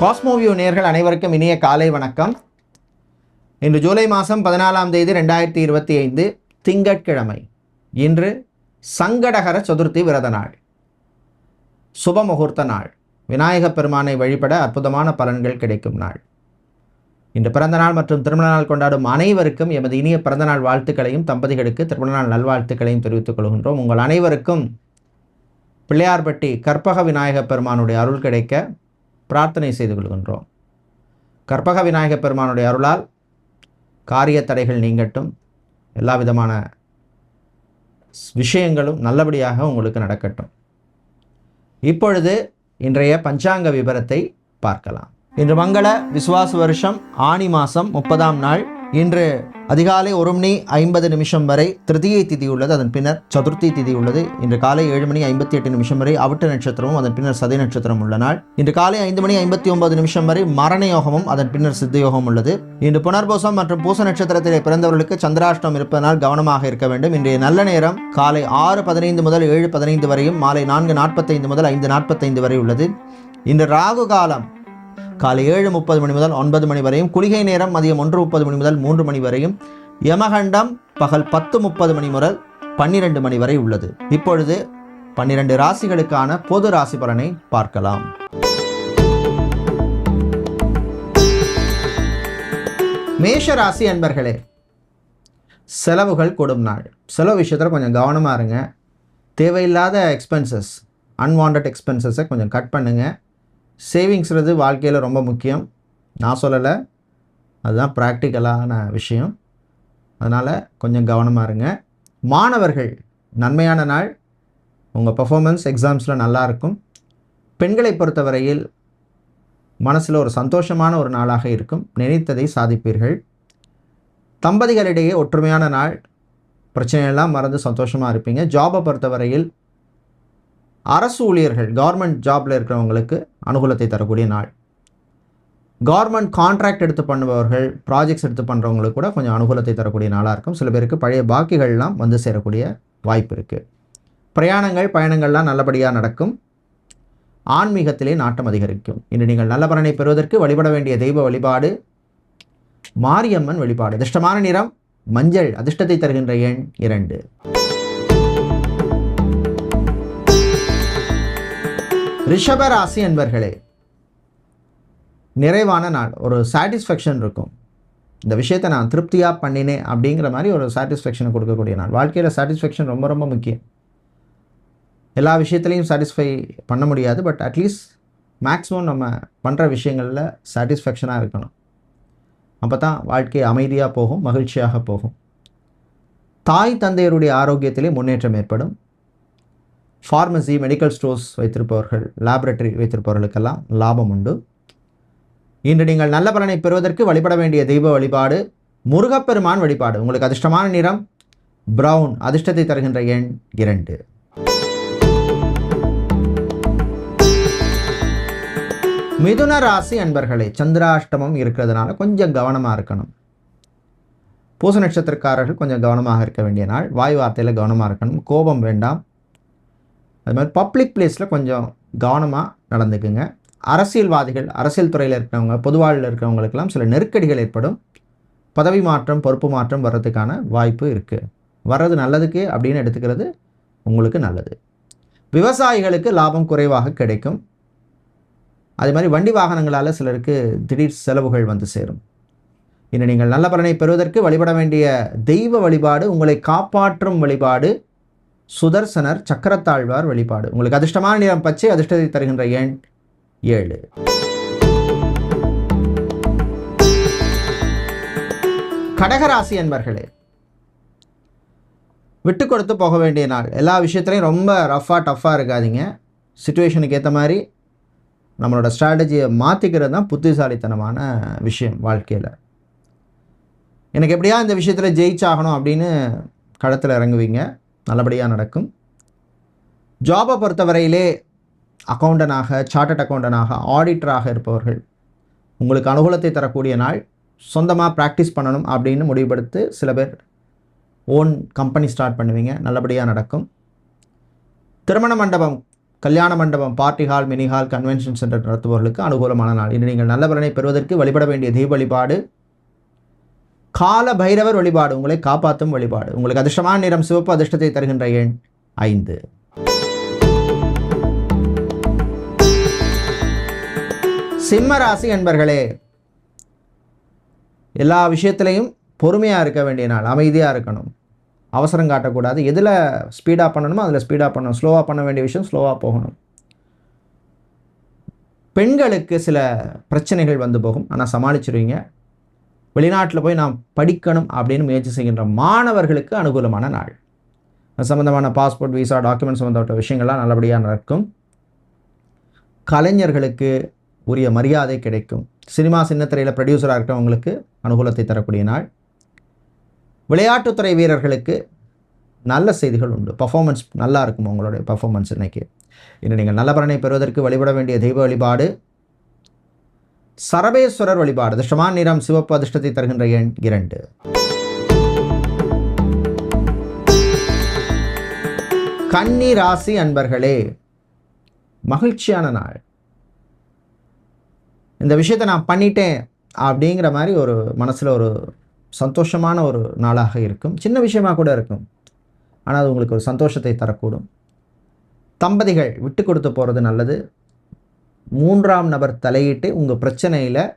காஸ்மோவியோ நேர்கள் அனைவருக்கும் இனிய காலை வணக்கம். இன்று ஜூலை மாதம் பதினாலாம் தேதி ரெண்டாயிரத்தி இருபத்தி ஐந்து திங்கட்கிழமை. இன்று சங்கடகர சதுர்த்தி விரத நாள். சுப முகூர்த்த நாள். விநாயகப் பெருமானை வழிபட அற்புதமான பலன்கள் கிடைக்கும் நாள். இன்று பிறந்த நாள் மற்றும் திருமண நாள் கொண்டாடும் அனைவருக்கும் எமது இனிய பிறந்தநாள் வாழ்த்துக்களையும் தம்பதிகளுக்கு திருமண நாள் நல்வாழ்த்துக்களையும் தெரிவித்துக் கொள்கின்றோம். உங்கள் அனைவருக்கும் பிள்ளையார்பட்டி கற்பக விநாயகப் பெருமானுடைய அருள் கிடைக்க பிரார்த்தனை செய்து கொள்கின்றோம். கற்பக விநாயகப் பெருமானுடைய அருளால் காரிய தடைகள் நீங்கட்டும். எல்லா விதமான விஷயங்களும் நல்லபடியாக உங்களுக்கு நடக்கட்டும். இப்பொழுது இன்றைய பஞ்சாங்க விபரத்தை பார்க்கலாம். இன்று மங்கள விசுவாச வருஷம் ஆனி மாதம் முப்பதாம் நாள். இன்று அதிகாலை ஒரு மணி ஐம்பது நிமிஷம் வரை திருதியை திதி உள்ளது அதன் பின்னர் சதுர்த்தி திதி உள்ளது. இன்று காலை ஏழு மணி ஐம்பத்தி எட்டு நிமிஷம் வரை அவிட்ட நட்சத்திரமும் அதன் பின்னர் சதி நட்சத்திரம் உள்ள நாள். இன்று காலை ஐந்து மணி ஐம்பத்தி ஒன்பது நிமிஷம் வரை மரண யோகமும் அதன் பின்னர் சித்த யோகம் உள்ளது. இன்று புனர்பூசம் மற்றும் பூச நட்சத்திரத்திலே பிறந்தவர்களுக்கு சந்திராஷ்டம் இருப்பதனால் கவனமாக இருக்க வேண்டும். இன்றைய நல்ல நேரம் காலை ஆறு பதினைந்து முதல் ஏழு பதினைந்து வரையும் மாலை நான்கு நாற்பத்தைந்து முதல் ஐந்து நாற்பத்தைந்து வரை உள்ளது. இன்று ராகு காலம் காலை ஏழு முப்பது மணி முதல் ஒன்பது மணி வரையும் குளிகை நேரம் மதியம் ஒன்று முப்பது மணி முதல் மூன்று மணி வரையும் யமகண்டம் பகல் பத்து முப்பது மணி முதல் பன்னிரண்டு மணி வரை உள்ளது. இப்பொழுது பன்னிரண்டு ராசிகளுக்கான பொது ராசி பலனை பார்க்கலாம். மேஷ ராசி அன்பர்களே செலவுகள் கொடும் நாள். செலவு விஷயத்தில் கொஞ்சம் கவனமாக இருங்க. தேவையில்லாத எக்ஸ்பென்சஸ் அன்வான்ட் எக்ஸ்பென்சஸை கொஞ்சம் கட் பண்ணுங்கள் சேவிங்ஸ்றது வாழ்க்கையில் ரொம்ப முக்கியம். நான் சொல்லலை. அதுதான் ப்ராக்டிக்கலான விஷயம். அதனால் கொஞ்சம் கவனமாக இருங்க. மாணவர்கள் நன்மையான நாள். உங்கள் பர்ஃபார்மன்ஸ் எக்ஸாம்ஸில் நல்லா இருக்கும். பெண்களை பொறுத்தவரையில் மனசில் ஒரு சந்தோஷமான ஒரு நாளாக இருக்கும். நினைத்ததை சாதிப்பீர்கள். தம்பதிகளிடையே ஒற்றுமையான நாள். பிரச்சனையெல்லாம் மறந்து சந்தோஷமாக இருப்பீங்க. ஜாபை பொறுத்தவரையில் அரசு ஊழியர்கள் கவர்மெண்ட் ஜாபில் இருக்கிறவங்களுக்கு அனுகூலத்தை தரக்கூடிய நாள். கவர்மெண்ட் கான்ட்ராக்ட் எடுத்து பண்ணுபவர்கள் ப்ராஜெக்ட்ஸ் எடுத்து பண்ணுறவங்களுக்கு கூட கொஞ்சம் அனுகூலத்தை தரக்கூடிய நாளாக இருக்கும். சில பேருக்கு பழைய பாக்கிகள்லாம் வந்து சேரக்கூடிய வாய்ப்பு இருக்குது பிரயாணங்கள் பயணங்கள்லாம் நல்லபடியாக நடக்கும். ஆன்மீகத்திலே நாட்டம் அதிகரிக்கும். இன்று நீங்கள் நல்ல பலனை பெறுவதற்கு வழிபட வேண்டிய தெய்வ வழிபாடு மாரியம்மன் வழிபாடு. அதிர்ஷ்டமான நிறம் மஞ்சள் அதிர்ஷ்டத்தை தருகின்ற எண் இரண்டு. ரிஷபராசி என்பர்களே நிறைவான நாள் ஒரு சாட்டிஸ்ஃபேக்ஷன் இருக்கும். இந்த விஷயத்தை நான் திருப்தியாக பண்ணினேன் அப்படிங்கிற மாதிரி ஒரு சாட்டிஸ்ஃபேக்ஷனை கொடுக்கக்கூடிய நாள். வாழ்க்கையில் சாட்டிஸ்ஃபேக்ஷன் ரொம்ப ரொம்ப முக்கியம். எல்லா விஷயத்துலையும் சாட்டிஸ்ஃபை பண்ண முடியாது பட் அட்லீஸ்ட் மேக்ஸிமம் நம்ம பண்ணுற விஷயங்களில் சாட்டிஸ்ஃபேக்ஷனாக இருக்கணும். அப்போ தான் வாழ்க்கை அமைதியாக போகும் மகிழ்ச்சியாக போகும். தாய் தந்தையருடைய ஆரோக்கியத்திலே முன்னேற்றம் ஏற்படும். ஃபார்மசி மெடிக்கல் ஸ்டோர்ஸ் வைத்திருப்பவர்கள் லேபரட்டரி வைத்திருப்பவர்களுக்கெல்லாம் லாபம் உண்டு. இன்று நீங்கள் நல்ல பலனை பெறுவதற்கு வழிபட வேண்டிய தெய்வ வழிபாடு முருகப்பெருமான் வழிபாடு. உங்களுக்கு அதிர்ஷ்டமான நிறம் பிரவுன் அதிர்ஷ்டத்தை தருகின்ற எண் இரண்டு. மிதுன ராசி அன்பர்களே சந்திராஷ்டமம் இருக்கிறதுனால கொஞ்சம் கவனமாக இருக்கணும். பூச நட்சத்திரக்காரர்கள் கொஞ்சம் கவனமாக இருக்க வேண்டிய நாள். வாய் வார்த்தையில் கவனமாக இருக்கணும். கோபம் வேண்டாம். அது மாதிரி பப்ளிக் பிளேஸில் கொஞ்சம் கவனமாக நடந்துக்குங்க. அரசியல்வாதிகள் அரசியல் துறையில் இருக்கிறவங்க பொதுவாழ்வில் இருக்கிறவங்களுக்கெல்லாம் சில நெருக்கடிகள் ஏற்படும். பதவி மாற்றம் பொறுப்பு மாற்றம் வர்றதுக்கான வாய்ப்பு இருக்குது வர்றது நல்லதுக்கு அப்படின்னு எடுத்துக்கிறது உங்களுக்கு நல்லது. விவசாயிகளுக்கு லாபம் குறைவாக கிடைக்கும். அதே மாதிரி வண்டி வாகனங்களால் சிலருக்கு திடீர் செலவுகள் வந்து சேரும். இன்று நீங்கள் நல்ல பலனை பெறுவதற்கு வழிபட வேண்டிய தெய்வ வழிபாடு உங்களை காப்பாற்றும் வழிபாடு சுதர்சனர் சக்கரத்தாழ்வார் வெளிப்பாடு உங்களுக்கு அதிர்ஷ்டமான நிறம் பச்சை அதிர்ஷ்டத்தை தருகின்ற எண் ஏழு. கடகராசி என்பர்களே விட்டு கொடுத்து போக வேண்டிய நாள். எல்லா விஷயத்துலையும் ரொம்ப ரஃப்பாக டஃப்பாக இருக்காதீங்க. சுச்சுவேஷனுக்கு ஏற்ற மாதிரி நம்மளோட ஸ்ட்ராட்டஜியை மாற்றிக்கிறது தான் புத்திசாலித்தனமான விஷயம் வாழ்க்கையில். எனக்கு எப்படியா இந்த விஷயத்தில் ஜெயிச்சாகணும் அப்படின்னு களத்தில் இறங்குவீங்க. நல்லபடியாக நடக்கும். ஜாபை பொறுத்தவரையிலே அக்கௌண்டனாக சார்ட்டட் அக்கௌண்டனாக ஆடிட்டராக இருப்பவர்கள் உங்களுக்கு அனுகூலத்தை தரக்கூடிய நாள் சொந்தமாக ப்ராக்டிஸ் பண்ணணும் அப்படின்னு முடிவெடுத்து சில பேர் ஓன் கம்பெனி ஸ்டார்ட் பண்ணுவீங்க. நல்லபடியாக நடக்கும். திருமண மண்டபம் கல்யாண மண்டபம் party hall mini hall convention centre நடத்துபவர்களுக்கு அனுகூலமான நாள். இன்று நீங்கள் நல்ல பலனை பெறுவதற்கு வழிபட வேண்டிய தீப வழிபாடு கால பைரவர் வழிபாடு உங்களை காப்பாற்றும் வழிபாடு. உங்களுக்கு அதிர்ஷ்டமான நிறம் சிவப்பு அதிர்ஷ்டத்தை தருகின்ற எண் ஐந்து. சிம்ம ராசி என்பர்களே எல்லா விஷயத்திலையும் பொறுமையாக இருக்க வேண்டிய நாள் அமைதியாக இருக்கணும். அவசரம் காட்டக்கூடாது. எதில் ஸ்பீடாக பண்ணணுமோ அதில் ஸ்பீடாக பண்ணணும். ஸ்லோவாக பண்ண வேண்டிய விஷயம் ஸ்லோவாக போகணும். பெண்களுக்கு சில பிரச்சனைகள் வந்து போகும். ஆனால் சமாளிச்சிருவீங்க. வெளிநாட்டில் போய் நாம் படிக்கணும் அப்படின்னு முயற்சி செய்கின்ற மாணவர்களுக்கு அனுகூலமான நாள். சம்மந்தமான பாஸ்போர்ட் விசா டாக்குமெண்ட் சம்மந்தப்பட்ட விஷயங்கள்லாம் நல்லபடியாக நடக்கும். கலைஞர்களுக்கு உரிய மரியாதை கிடைக்கும். சினிமா சின்னத்திரையில் ப்ரொடியூசராக இருக்கிறவங்களுக்கு அனுகூலத்தை தரக்கூடிய நாள். விளையாட்டுத்துறை வீரர்களுக்கு நல்ல செய்திகள் உண்டு. பர்ஃபார்மன்ஸ் நல்லா இருக்கும் உங்களுடைய பர்ஃபார்மன்ஸ் இன்றைக்கி இன்று நீங்கள் நல்ல பலனை பெறுவதற்கு வழிபட வேண்டிய தெய்வ வழிபாடு சரபேஸ்வரர் வழிபாடு அதிர்ஷ்டமான நிறம் சிவப்பு அதிர்ஷ்டத்தை தருகின்ற எண் இரண்டு. கன்னி ராசி அன்பர்களே மகிழ்ச்சியான நாள். இந்த விஷயத்தை நான் பண்ணிட்டேன் அப்படிங்கிற மாதிரி ஒரு மனசில் ஒரு சந்தோஷமான ஒரு நாளாக இருக்கும். சின்ன விஷயமாக கூட இருக்கும். ஆனால் அது உங்களுக்கு ஒரு சந்தோஷத்தை தரக்கூடும். தம்பதிகள் விட்டு கொடுத்து போகிறது நல்லது. மூன்றாம் நபர் தலையிட்டு உங்கள் பிரச்சனையில்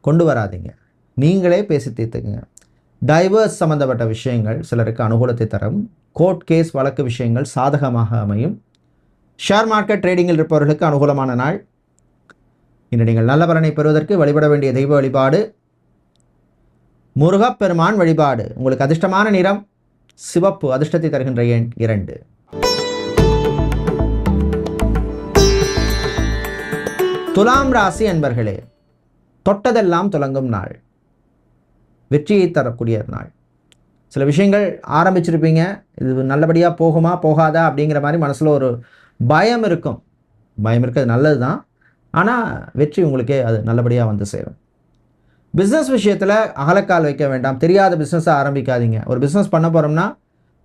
கொண்டு வராதீங்க. நீங்களே பேசி தீர்த்துக்குங்க. டைவர்ஸ் சம்மந்தப்பட்ட விஷயங்கள் சிலருக்கு அனுகூலத்தை தரும். கோர்ட் கேஸ் வழக்கு விஷயங்கள் சாதகமாக அமையும். ஷேர் மார்க்கெட் ட்ரேடிங்கில் இருப்பவர்களுக்கு அனுகூலமான நாள். இன்று நீங்கள் நல்ல பலனை பெறுவதற்கு வழிபட வேண்டிய தெய்வ வழிபாடு. முருகப்பெருமான் வழிபாடு. உங்களுக்கு அதிர்ஷ்டமான நிறம் சிவப்பு அதிர்ஷ்டத்தை தருகின்ற எண் இரண்டு. துலாம் ராசி அன்பர்களே தொட்டதெல்லாம் தொடங்கும் நாள். வெற்றியை தரக்கூடிய நாள். சில விஷயங்கள் ஆரம்பிச்சிருப்பீங்க இது நல்லபடியாக போகுமா போகாதா அப்படிங்கிற மாதிரி மனசில் ஒரு பயம் இருக்கும். பயம் இருக்கிறது நல்லது தான் ஆனால் வெற்றி உங்களுக்கே அது நல்லபடியாக வந்து சேரும். பிஸ்னஸ் விஷயத்தில் அகலக்கால் வைக்க வேண்டாம். தெரியாத பிஸ்னஸை ஆரம்பிக்காதீங்க. ஒரு பிஸ்னஸ் பண்ண போகிறோம்னா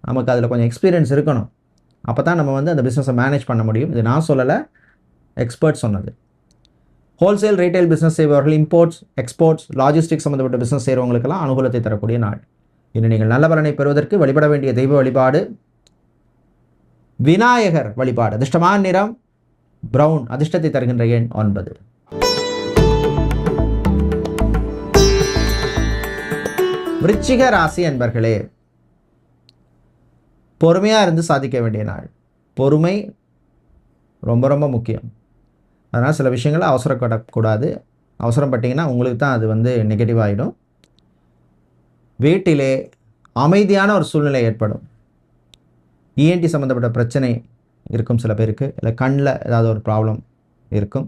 நமக்கு அதில் கொஞ்சம் எக்ஸ்பீரியன்ஸ் இருக்கணும். அப்போ தான் நம்ம வந்து அந்த பிஸ்னஸை மேனேஜ் பண்ண முடியும். இது நான் சொல்லலை எக்ஸ்பர்ட் சொன்னது. ஹோல்சேல் ரீட்டைல் பிஸ்னஸ் செய்பவர்கள் இம்போர்ட்ஸ் எக்ஸ்போர்ட்ஸ் லாஜிஸ்டிக்ஸ் சம்மந்தப்பட்ட பிஸ்னஸ் செய்கிறவங்களுக்கெல்லாம் அனுகூலத்தை தரக்கூடிய நாள். இன்று நீங்கள் நல்ல பலனை பெறுவதற்கு வழிபட வேண்டிய தெய்வ வழிபாடு விநாயகர் வழிபாடு அதிர்ஷ்டமான நிறம் பிரவுன் அதிர்ஷ்டத்தை தருகின்ற எண் ஒன்பது. விருச்சிக ராசி அன்பர்களே பொறுமையாக இருந்து சாதிக்க வேண்டிய நாள். பொறுமை ரொம்ப ரொம்ப முக்கியம். அதனால் சில விஷயங்களை அவசரப்படக்கூடாது. அவசரப்பட்டீங்கன்னா உங்களுக்கு தான் அது வந்து நெகட்டிவ் ஆகிடும் வீட்டிலே அமைதியான ஒரு சூழ்நிலை ஏற்படும். இஎன்டி சம்மந்தப்பட்ட பிரச்சனை இருக்கும் சில பேருக்கு. இல்லை கண்ணில் ஏதாவது ஒரு ப்ராப்ளம் இருக்கும்.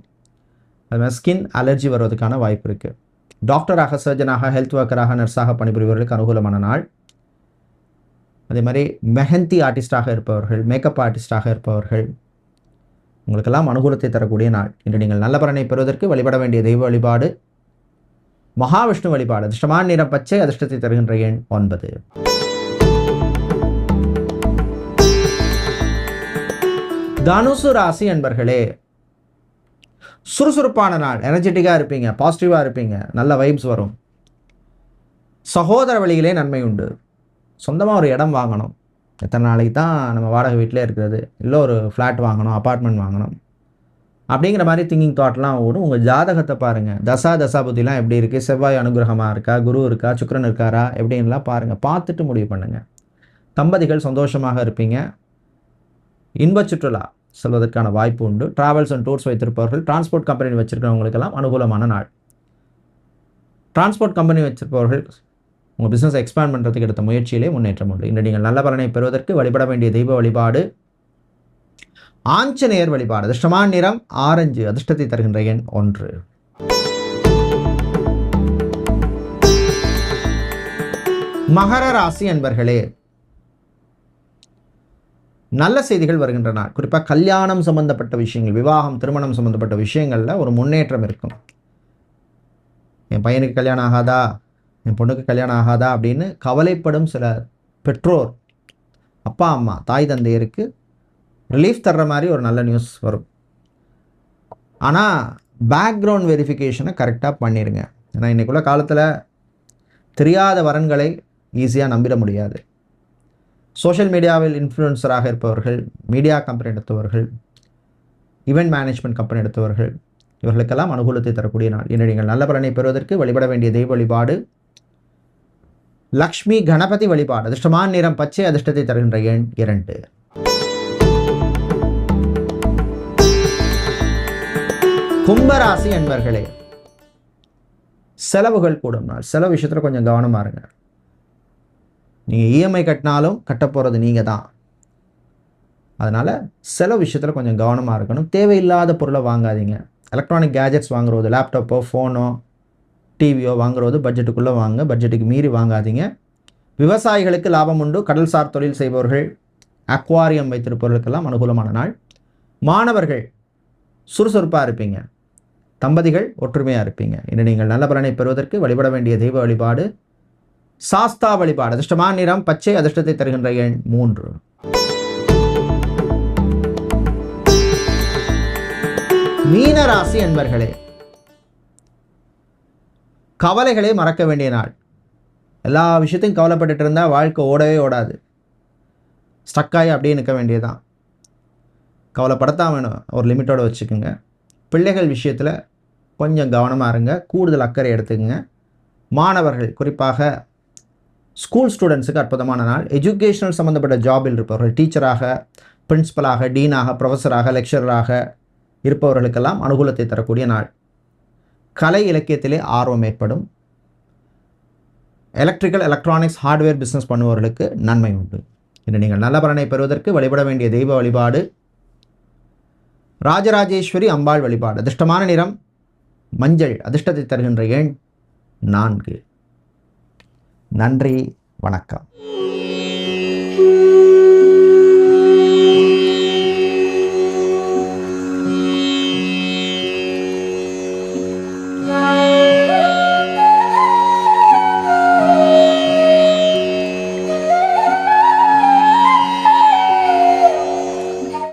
அது மாதிரி ஸ்கின் அலர்ஜி வருவதற்கான வாய்ப்பு இருக்குது டாக்டராக சர்ஜனாக ஹெல்த் ஒர்க்கராக நர்ஸாக பணிபுரிபவர்களுக்கு அனுகூலமான நாள். அதே மாதிரி மெஹந்தி ஆர்டிஸ்டாக இருப்பவர்கள் மேக்கப் ஆர்டிஸ்டாக இருப்பவர்கள் உங்களுக்கெல்லாம் அனுகூலத்தை தரக்கூடிய நாள். இன்று நீங்கள் நல்ல பலனை பெறுவதற்கு வழிபட வேண்டிய தெய்வ வழிபாடு மகாவிஷ்ணு வழிபாடு அதிர்ஷ்டமான நிறம் பச்சை அதிர்ஷ்டத்தை தருகின்ற எண் ஒன்பது. தனுசு ராசி அன்பர்களே சுறுசுறுப்பான நாள். எனர்ஜெட்டிக்காக இருப்பீங்க பாசிட்டிவாக இருப்பீங்க நல்ல வைப்ஸ் வரும். சகோதர வழியிலே நன்மை உண்டு. சொந்தமாக ஒரு இடம் வாங்கணும். எத்தனை நாளைக்கு தான் நம்ம வாடகை வீட்டிலே இருக்கிறது? இல்லை ஒரு ஃப்ளாட் வாங்கணும் அப்பார்ட்மெண்ட் வாங்கணும். அப்படிங்கிற மாதிரி திங்கிங் தாட்லாம் ஓடும். உங்கள் ஜாதகத்தை பாருங்கள் தசா தசாபுத்திலாம் எப்படி இருக்குது செவ்வாய் அனுகிரகமாக இருக்கா? குரு இருக்கா? சுக்கரன் இருக்காரா? எப்படின்லாம் பாருங்கள் பார்த்துட்டு முடிவு பண்ணுங்கள் தம்பதிகள் சந்தோஷமாக இருப்பீங்க. இன்பச் சுற்றுலா செல்வதற்கான வாய்ப்பு உண்டு. ட்ராவல்ஸ் அண்ட் டூர்ஸ் வைத்திருப்பவர்கள் டிரான்ஸ்போர்ட் கம்பெனி வச்சுருக்கிறவங்களுக்கெல்லாம் அனுகூலமான நாள். டிரான்ஸ்போர்ட் கம்பெனி வச்சிருப்பவர்கள் உங்கள் பிஸ்னஸ் எக்ஸ்பேண்ட் பண்ணுறதுக்கு எடுத்த முயற்சியிலே முன்னேற்றம் உண்டு. இன்று நீங்கள் நல்ல பலனை பெறுவதற்கு வழிபட வேண்டிய தெய்வ வழிபாடு ஆஞ்சநேயர் வழிபாடு அதிர்ஷ்டமான நிறம் ஆரஞ்சு அதிர்ஷ்டத்தை தருகின்ற எண் ஒன்று. மகர ராசி அன்பர்களே நல்ல செய்திகள் வருகின்றன. குறிப்பாக கல்யாணம் சம்பந்தப்பட்ட விஷயங்கள் விவாகம் திருமணம் சம்பந்தப்பட்ட விஷயங்களில் ஒரு முன்னேற்றம் இருக்கும். என் பையனுக்கு கல்யாணம் ஆகாதா? என் பொண்ணுக்கு கல்யாணம் ஆகாதா அப்படின்னு கவலைப்படும் சில பெற்றோர் அப்பா அம்மா தாய் தந்தையருக்கு ரிலீஃப் தர்ற மாதிரி ஒரு நல்ல நியூஸ் வரும். ஆனால் பேக்ரவுண்ட் வெரிஃபிகேஷனை கரெக்டாக பண்ணிடுங்க ஏன்னா இன்றைக்குள்ள காலத்தில் தெரியாத வரன்களை ஈஸியாக நம்பிட முடியாது. சோஷியல் மீடியாவில் இன்ஃப்ளூயன்சராக இருப்பவர்கள் மீடியா கம்பெனி எடுத்தவர்கள் இவெண்ட் மேனேஜ்மெண்ட் கம்பெனி எடுத்தவர்கள் இவர்களுக்கெல்லாம் அனுகூலத்தை தரக்கூடிய நாள். இன்று நீங்கள் நல்ல பலனை பெறுவதற்கு வழிபட வேண்டிய தெய்வ வழிபாடு லக்ஷ்மி கணபதி வழிபாடு. அதிர்ஷ்டமான நிறம் பச்சை அதிர்ஷ்டத்தை தருகின்ற எண் இரண்டு. கும்பராசி என்பர்களே செலவுகள் கூடும் நாள். செலவு விஷயத்தில் கொஞ்சம் கவனமாக இருங்க. நீங்கள் இஎம்ஐ கட்டினாலும் கட்ட போகிறது நீங்கள் தான் அதனால் செலவு விஷயத்தில் கொஞ்சம் கவனமாக இருக்கணும். தேவையில்லாத பொருளை வாங்காதீங்க. எலக்ட்ரானிக் கேஜெட்ஸ் வாங்குறது லேப்டாப்போ ஃபோனோ டிவியோ வாங்குறது பட்ஜெட்டுக்குள்ளே வாங்க பட்ஜெட்டுக்கு மீறி வாங்காதீங்க. விவசாயிகளுக்கு லாபம் உண்டு. கடல்சார் தொழில் செய்பவர்கள் அக்வாரியம் வைத்திருப்பவர்களுக்கெல்லாம் அனுகூலமான நாள். மாணவர்கள் சுறுசுறுப்பாக இருப்பீங்க. தம்பதிகள் ஒற்றுமையாக இருப்பீங்க. இன்று நீங்கள் நல்ல பலனை பெறுவதற்கு வழிபட வேண்டிய தெய்வ வழிபாடு சாஸ்தா வழிபாடு. அதிர்ஷ்டமான நிறம் பச்சை அதிர்ஷ்டத்தை தருகின்ற எண் மூன்று. மீனராசி என்பர்களே கவலைகளை மறக்க வேண்டிய நாள். எல்லா விஷயத்தையும் கவலைப்பட்டுட்டு இருந்தால் வாழ்க்கை ஓடவே ஓடாது. ஸ்டக்காகி அப்படியே நிற்க வேண்டியதுதான். கவலைப்படத்தான் வேணும். ஒரு லிமிட்டோடு வச்சுக்கோங்க. பிள்ளைகள் விஷயத்தில் கொஞ்சம் கவனமாக இருங்க. கூடுதல் அக்கறை எடுத்துக்கங்க. மாணவர்கள் குறிப்பாக ஸ்கூல் ஸ்டூடெண்ட்ஸுக்கு அற்புதமான நாள். எஜுகேஷனல் சம்மந்தப்பட்ட ஜாபில் இருப்பவர்கள் டீச்சராக பிரின்ஸிபலாக டீனாக ப்ரொஃபஸராக லெக்சரராக இருப்பவர்களுக்கெல்லாம் அனுகூலத்தை தரக்கூடிய நாள். கலை இலக்கியத்திலே ஆர்வம் ஏற்படும். எலக்ட்ரிக்கல் எலக்ட்ரானிக்ஸ் ஹார்ட்வேர் பிஸ்னஸ் பண்ணுபவர்களுக்கு நன்மை உண்டு. இன்று நீங்கள் நல்ல பலனை பெறுவதற்கு வழிபட வேண்டிய தெய்வ வழிபாடு. ராஜராஜேஸ்வரி அம்பாள் வழிபாடு. அதிர்ஷ்டமான நிறம் மஞ்சள். அதிர்ஷ்டத்தை தருகின்ற எண் நான்கு. நன்றி வணக்கம்.